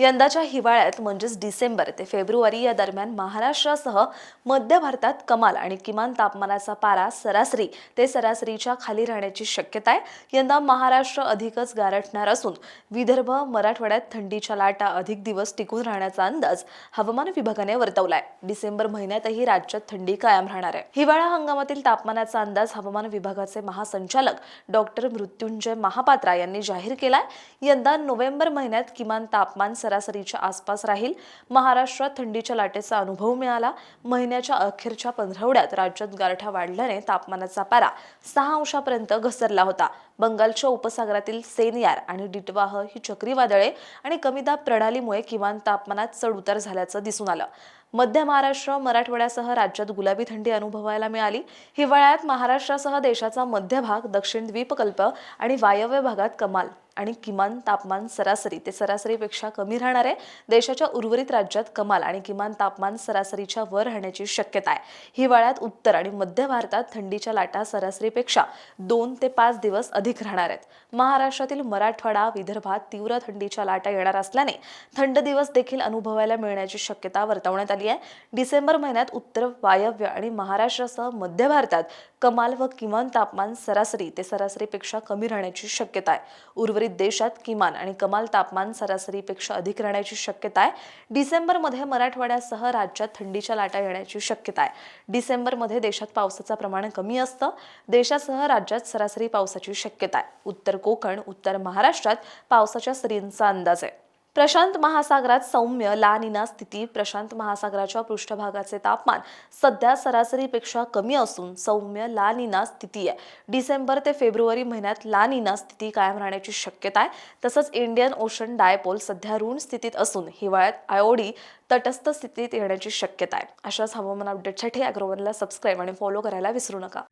यंदाच्या हिवाळ्यात म्हणजेच डिसेंबर ते फेब्रुवारी या दरम्यान महाराष्ट्रासह मध्य भारतात कमाल आणि किमान तापमानाचा पारा सरासरी ते सरासरीच्या खाली राहण्याची शक्यता आहे. यंदा महाराष्ट्र अधिकच गारठणार असून विदर्भ मराठवाड्यात थंडीच्या लाटा अधिक दिवस टिकून राहण्याचा अंदाज हवामान विभागाने वर्तवलाय. डिसेंबर महिन्यातही राज्यात थंडी कायम राहणार आहे. हिवाळा हंगामातील तापमानाचा अंदाज हवामान विभागाचे महासंचालक डॉक्टर मृत्युंजय महापात्रा यांनी जाहीर केलाय. यंदा नोव्हेंबर महिन्यात किमान तापमान सरासरीच्या आसपास राहील. महाराष्ट्रात थंडीच्या लाटेचा अनुभव मिळाला. महिन्याच्या अखेरच्या पंधरवड्यात राज्यात गारठा वाढल्याने तापमानाचा पारा सहा अंशापर्यंत घसरला होता. बंगालच्या उपसागरातील सेनयार आणि डिटवाह ही चक्रीवादळे आणि कमी दाब प्रणालीमुळे किमान तापमानात चढ उतार झाल्याचं दिसून आलं. मध्य महाराष्ट्र मराठवाड्यासह राज्यात गुलाबी थंडी अनुभवायला मिळाली. हिवाळ्यात महाराष्ट्रासह देशाचा मध्य भाग दक्षिण द्वीपकल्प आणि वायव्य भागात कमाल. आणि किमान तापमान सरासरी ते सरासरीपेक्षा कमी राहणार आहे. देशाच्या उर्वरित राज्यात कमाल आणि किमान तापमान सरासरीच्या वर राहण्याची शक्यता आहे. हिवाळ्यात उत्तर आणि मध्य भारतात थंडीच्या लाटा सरासरीपेक्षा दोन ते पाच दिवस अधिक राहणार आहेत. महाराष्ट्रातील मराठवाडा विदर्भात तीव्र थंडीच्या लाटा येणार असल्याने थंड दिवस देखील अनुभवायला मिळण्याची शक्यता वर्तवण्यात आली आहे. डिसेंबर महिन्यात उत्तर वायव्य आणि महाराष्ट्रासह मध्य भारतात कमाल व किमान तापमान सरासरी ते सरासरीपेक्षा कमी राहण्याची शक्यता आहे. उर्वरित देशात किमान आणि कमाल तापमान सरासरीपेक्षा अधिक राहण्याची शक्यता आहे. डिसेंबरमध्ये मराठवाड्यासह राज्यात थंडीच्या लाटा येण्याची शक्यता आहे. डिसेंबरमध्ये देशात पावसाचं प्रमाण कमी असतं. देशासह राज्यात सरासरी पावसाची शक्यता आहे. उत्तर कोकण उत्तर महाराष्ट्रात पावसाच्या सरींचा अंदाज आहे. प्रशांत महासागरात सौम्य ला निना स्थिती प्रशांत महासागराच्या पृष्ठभागाचे तापमान सध्या सरासरीपेक्षा कमी असून सौम्य ला निना स्थिती आहे. डिसेंबर ते फेब्रुवारी महिन्यात ला निना स्थिती कायम राहण्याची शक्यता आहे. तसंच इंडियन ओशन डायपोल सध्या ऋण स्थितीत असून हिवाळ्यात आयोडी तटस्थ स्थितीत येण्याची शक्यता आहे. अशाच हवामान अपडेटसाठी अॅग्रोवनला सबस्क्राईब आणि फॉलो करायला विसरू नका.